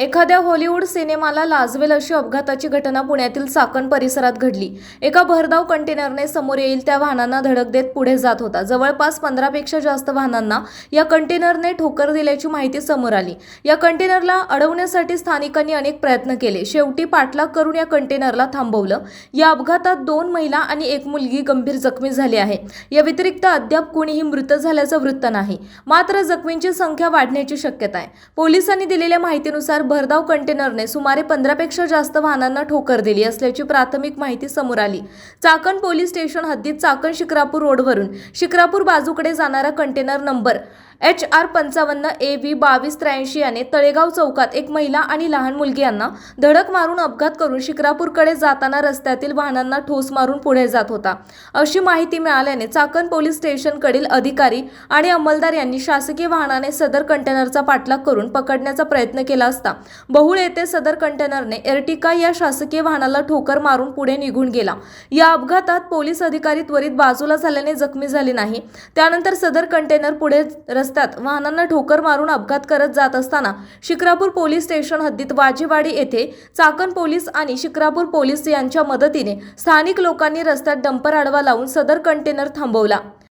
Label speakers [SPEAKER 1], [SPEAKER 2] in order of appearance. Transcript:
[SPEAKER 1] एखाद्या हॉलिवूड सिनेमाला लाजवेल अशी अपघाताची घटना पुण्यातील चाकण परिसरात घडली. एका भरधाव कंटेनरने समोर येईल त्या वाहनांना धडक देत पुढे जात होता. जवळपास पंधरापेक्षा जास्त वाहनांना या कंटेनरने ठोकर दिल्याची माहिती समोर आली. या कंटेनरला अडवण्यासाठी स्थानिकांनी अनेक प्रयत्न केले. शेवटी पाठलाग करून या कंटेनरला थांबवलं. या अपघातात दोन महिला आणि एक मुलगी गंभीर जखमी झाली आहे. या व्यतिरिक्त अद्याप कोणीही मृत झाल्याचं वृत्त नाही. मात्र जखमींची संख्या वाढण्याची शक्यता आहे. पोलिसांनी दिलेल्या माहितीनुसार भरधाव कंटेनरने सुमारे पंधरापेक्षा जास्त वाहनांना ठोकर दिली असल्याची प्राथमिक माहिती समोर आली. चाकण पोलीस स्टेशन हद्दीत चाकण शिक्रापूर रोडवरून शिक्रापूर बाजूकडे जाणारा कंटेनर नंबर एच आर पंचावन्न ए व्ही बावीस त्र्याऐंशी याने तळेगाव चौकात एक महिला आणि लहान मुलगी यांना धडक मारून अपघात करून शिक्रापूरकडे जाताना रस्त्यातील वाहनांना ठोस मारून पुढे जात होता. अशी माहिती मिळाल्याने चाकण पोलीस स्टेशनकडील अधिकारी आणि अंमलदार यांनी शासकीय वाहनाने सदर कंटेनरचा पाठलाग करून पकडण्याचा प्रयत्न केला असता बहुळ येथे सदर कंटेनरने एर्टिका या शासकीय वाहनाला ठोकर मारून पुढे निघून गेला. या अपघातात पोलीस अधिकारी त्वरित बाजूला झाल्याने जखमी झाले नाही. त्यानंतर सदर कंटेनर पुढे रस्त्यात वाहनांना ठोकर मारून अपघात करत जात असताना शिक्रापूर पोलीस स्टेशन हद्दीत वाजेवाडी येथे चाकण पोलीस आणि शिक्रापूर पोलीस यांच्या मदतीने स्थानिक लोकांनी रस्त्यात डंपर आडवा लावून सदर कंटेनर थांबवला.